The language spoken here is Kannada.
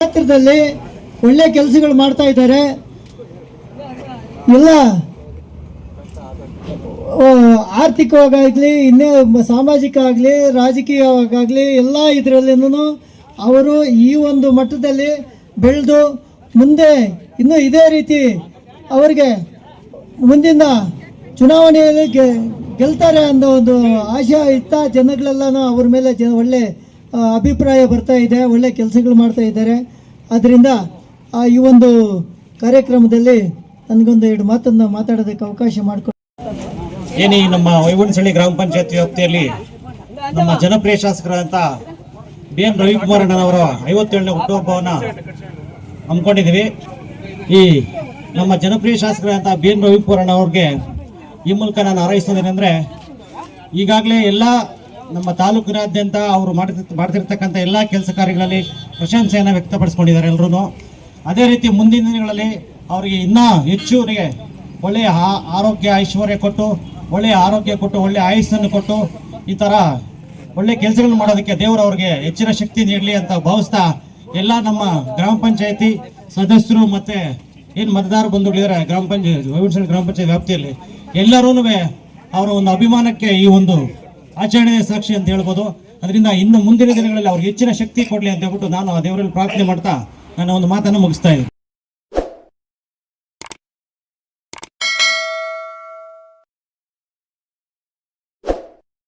ಕ್ಷೇತ್ರದಲ್ಲಿ ಒಳ್ಳೆ ಕೆಲಸಗಳು ಮಾಡ್ತಾ ಇದ್ದಾರೆ. ಎಲ್ಲ ಆರ್ಥಿಕವಾಗಲಿ ಇನ್ನೇ ಸಾಮಾಜಿಕ ಆಗಲಿ ರಾಜಕೀಯವಾಗಲಿ ಎಲ್ಲ ಇದರಲ್ಲಿನೂ ಅವರು ಈ ಒಂದು ಮಟ್ಟದಲ್ಲಿ ಬೆಳೆದು ಮುಂದೆ ಇನ್ನೂ ಇದೇ ರೀತಿ ಅವರಿಗೆ ಮುಂದಿನ ಚುನಾವಣೆಯಲ್ಲಿ ಗೆಲ್ತಾರೆ ಅನ್ನೋ ಒಂದು ಆಶಯ ಇತ್ತ ಜನಗಳೆಲ್ಲನೂ ಅವ್ರ ಮೇಲೆ ಜನ ಒಳ್ಳೆ ಅಭಿಪ್ರಾಯ ಬರ್ತಾ ಇದೆ ಒಳ್ಳೆ ಕೆಲಸಗಳು ಮಾಡ್ತಾ ಇದ್ದಾರೆ. ಅದರಿಂದ ಆ, ಈ ಒಂದು ಕಾರ್ಯಕ್ರಮದಲ್ಲಿ ನನಗೊಂದು ಎರಡು ಮಾತನ್ನು ಮಾತಾಡೋದಕ್ಕೆ ಅವಕಾಶ ಮಾಡಿಕೊಟ್ಟು ಏನು ನಮ್ಮ ವೈವಣಸಳ್ಳಿ ಗ್ರಾಮ ಪಂಚಾಯತ್ ವ್ಯಾಪ್ತಿಯಲ್ಲಿ ನಮ್ಮ ಜನಪ್ರಿಯ ಶಾಸಕರಾದಂಥ ಬಿ ಎನ್ ರವಿಕುಮಾರ್ ಅಣ್ಣನವರ ಐವತ್ತೇಳನೇ ಹುಟ್ಟುಹಬ್ಬವನ್ನು ಹಮ್ಮಿಕೊಂಡಿದ್ದೀವಿ. ಈ ನಮ್ಮ ಜನಪ್ರಿಯ ಶಾಸಕರಾದಂಥ ಬಿ ಎನ್ ರವಿಕುಮಾರ್ ಅಣ್ಣವ್ರಿಗೆ ಈ ಮೂಲಕ ನಾನು ಹಾರೈಸೋದೇನೆಂದರೆ ಈಗಾಗಲೇ ಎಲ್ಲ ನಮ್ಮ ತಾಲೂಕಿನಾದ್ಯಂತ ಅವರು ಮಾಡ್ತಿರ್ ಮಾಡ್ತಿರ್ತಕ್ಕಂಥ ಎಲ್ಲ ಕೆಲಸ ಕಾರ್ಯಗಳಲ್ಲಿ ಪ್ರಶಂಸೆಯನ್ನು ವ್ಯಕ್ತಪಡಿಸ್ಕೊಂಡಿದ್ದಾರೆ ಎಲ್ಲರೂ ಅದೇ ರೀತಿ ಮುಂದಿನ ದಿನಗಳಲ್ಲಿ ಅವರಿಗೆ ಇನ್ನೂ ಹೆಚ್ಚು ಅವರಿಗೆ ಒಳ್ಳೆಯ ಆರೋಗ್ಯ, ಐಶ್ವರ್ಯ ಕೊಟ್ಟು, ಒಳ್ಳೆಯ ಆರೋಗ್ಯ ಕೊಟ್ಟು, ಒಳ್ಳೆಯ ಆಯುಸ್ಸನ್ನು ಕೊಟ್ಟು ಈ ಥರ ಒಳ್ಳೆ ಕೆಲಸಗಳನ್ನು ಮಾಡೋದಕ್ಕೆ ದೇವರು ಅವ್ರಿಗೆ ಹೆಚ್ಚಿನ ಶಕ್ತಿ ನೀಡಲಿ ಅಂತ ಭಾವಿಸ್ತಾ ಎಲ್ಲ ನಮ್ಮ ಗ್ರಾಮ ಪಂಚಾಯತಿ ಸದಸ್ಯರು ಮತ್ತು ಏನು ಮತದಾರ ಬಂಧುಗಳಿದ್ದಾರೆ ಗ್ರಾಮ ಪಂಚಾಯತ್ ಗ್ರಾಮ ಪಂಚಾಯತ್ ವ್ಯಾಪ್ತಿಯಲ್ಲಿ ಎಲ್ಲರೂ ಅವರ ಒಂದು ಅಭಿಮಾನಕ್ಕೆ ಈ ಒಂದು ಆಚರಣೆ ಸಾಕ್ಷಿ ಅಂತ ಹೇಳ್ಬೋದು. ಅದರಿಂದ ಇನ್ನು ಮುಂದಿನ ದಿನಗಳಲ್ಲಿ ಅವ್ರಿಗೆ ಹೆಚ್ಚಿನ ಶಕ್ತಿ ಕೊಡಲಿ ಅಂತ ಹೇಳ್ಬಿಟ್ಟು ನಾನು ಆ ದೇವರಲ್ಲಿ ಪ್ರಾರ್ಥನೆ ಮಾಡ್ತಾ ನನ್ನ ಒಂದು ಮಾತನ್ನು ಮುಗಿಸ್ತಾ ಇದ್ದೀನಿ.